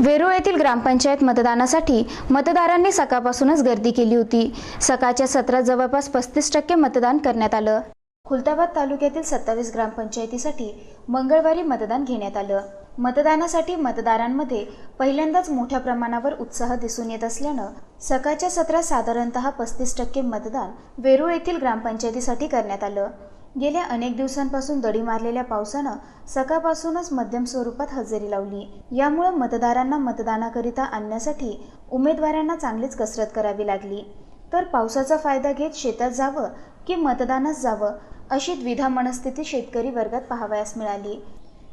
वेरूळ येथील ग्रामपंचायत मतदानासाठी मतदारांनी सकाळपासूनच गर्दी केली होती. सकाळच्या सत्रात जवळपास पस्तीस टक्के मतदान करण्यात आलं. खुलताबाद तालुक्यातील सत्तावीस ग्रामपंचायतीसाठी मंगळवारी मतदान घेण्यात आलं. मतदानासाठी मतदारांमध्ये पहिल्यांदाच मोठ्या प्रमाणावर उत्साह दिसून येत असल्यानं सकाळच्या सत्रात साधारणतः पस्तीस टक्के मतदान वेरूळ येथील ग्रामपंचायतीसाठी करण्यात आलं. गेल्या अनेक दिवसांपासून दडी मारलेल्या पावसानं सकाळपासूनच मध्यम स्वरूपात हजेरी लावली. यामुळं मतदारांना मतदानाकरिता आणण्यासाठी उमेदवारांना चांगलीच कसरत करावी लागली. तर पावसाचा फायदा घेत शेतात जावं की मतदानास जावं अशी द्विधा मनस्थिती शेतकरी वर्गात पाहावयास मिळाली.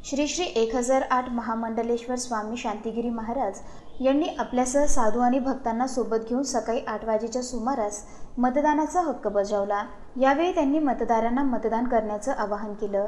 श्री श्री एक हजार आठ महामंडलेश्वर स्वामी शांतिगिरी महाराज यांनी आपल्यासह साधू आणि भक्तांना सोबत घेऊन सकाळी आठ वाजेच्या सुमारास मतदानाचा हक्क बजावला. यावेळी त्यांनी मतदारांना मतदान करण्याचं आवाहन केलं.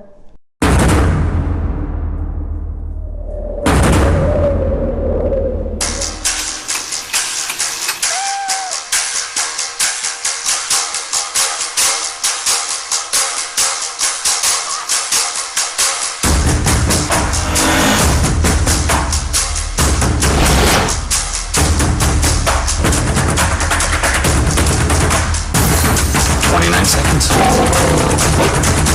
29 seconds.